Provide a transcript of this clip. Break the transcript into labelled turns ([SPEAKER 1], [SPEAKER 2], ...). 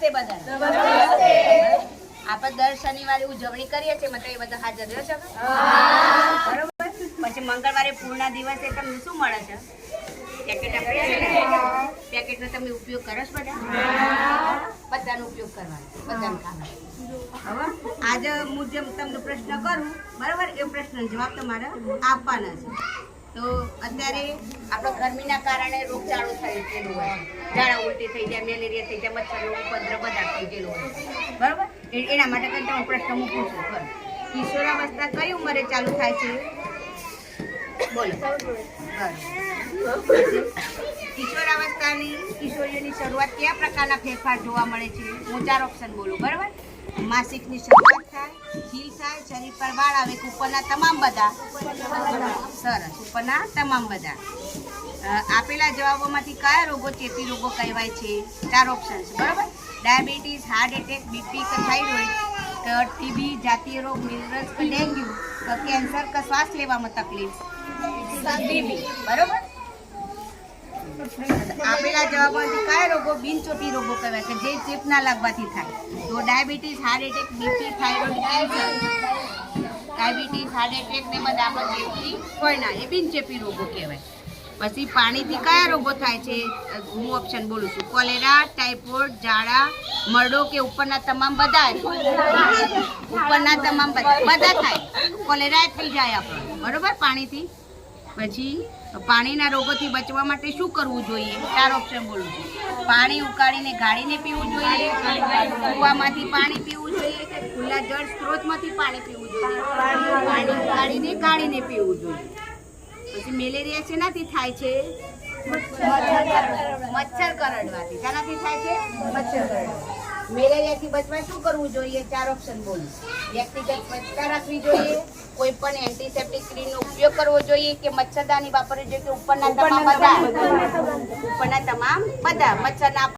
[SPEAKER 1] નમસ્તે બધા આપણે દર શનિવારે ઉજવણી કરીએ છીએ મતલબ એ બધા હાજર રહ્યો છે બરોબર? પછી મંગળવારે પૂર્ણ દિવસે તમને શું મળે છે? પેકેટ પેકેટનો તમે ઉપયોગ કરો છો બધા? બધાનો ઉપયોગ કરવાનો બધાને ખાવાનો હવે આજે હું જેમ તમને પ્રશ્ન કરું બરાબર? એ પ્રશ્નનો જવાબ તમારે આપવાના છે. તો અત્યારે આપણો ગરમીના કારણે રોગચાળો થઈ ગયેલો હોય. ઝાડા ઉલટી થઈ જાય, મેલેરિયા થઈ જાય, મચ્છરનો ઉપદ્રવ બધા થઈ ગયેલો હોય. બરાબર? એના માટે કંઈ તમે પ્રશ્ન મૂકું છું? બરાબર કિશોરાવસ્થા કઈ ઉંમરે ચાલુ થાય છે? બોલો. કિશોરાવસ્થાની કિશોરીઓની શરૂઆત કયા પ્રકારના ફેરફાર જોવા મળે છે? હું ચાર ઓપ્શન બોલું. બરાબર? માસિકની શરૂઆત થાય ખીલ થાય શરીર પર વાળ આવે ઉપરના તમામ બધા? સરસ. ઉપરના તમામ બધા. આપેલા જવાબોમાંથી કયા રોગો ચેપી રોગો કહેવાય છે? ચાર ઓપ્શન છે બરાબર? ડાયાબિટીસ હાર્ટ એટેક બીપી કે થાઇરોઇડ ટીબી જાતીય રોગ મિનરલ્સ કે ડેન્ગ્યુ, કે કેન્સર કે શ્વાસ લેવામાં તકલીફ? બીબી બરાબર? આપેલા જવાબોમાંથી કયા રોગો? બિનચોટી રોગો કહેવાય કે જે ચેપના લાગવાથી થાય. તો diabetes heart attack BP thyroid cancer diabetes heart attack ને બધા પણ હોય ના એ બિનચેપી રોગો કહેવાય. પછી પાણીથી કયા રોગો થાય છે? હું ઓપ્શન બોલું છું. કોલેરા ટાઇફોઇડ ઝાડા, મરડો કે ઉપરના તમામ બધા? ઉપરના તમામ બધા. બધા થાય. કોલેરા થઈ જાય આપણે. બરોબર? પાણીથી. પછી પાણીના રોગોથી બચવા માટે શું કરવું જોઈએ? ચાર ઓપ્શન બોલું છું. પાણી ઉકાળીને ગાળીને પીવું જોઈએ. કૂવામાંથી પાણી પીવું જોઈએ. કે ખુલ્લા જળ સ્ત્રોતમાંથી પાણી પીવું જોઈએ. પાણી ઉકાળીને ગાળીને પીવું જોઈએ. પછી મેલેરિયા શેનાથી થાય છે? મચ્છર કરડવાથી. શાનાથી થાય છે? મચ્છર કરડવા મેલેરિયાથી બચવા શું કરવું જોઈએ? ચાર ઓપ્શન બોલું. વ્યક્તિગત સ્વચ્છતા રાખવી જોઈએ કોઈ પણ એન્ટીસેપ્ટિક ક્રીમનો ઉપયોગ કરવો જોઈએ કે મચ્છરદાની વાપરવી જોઈએ કે ઉપરના તમામ બધા. ઉપરના તમામ બધા. મચ્છરના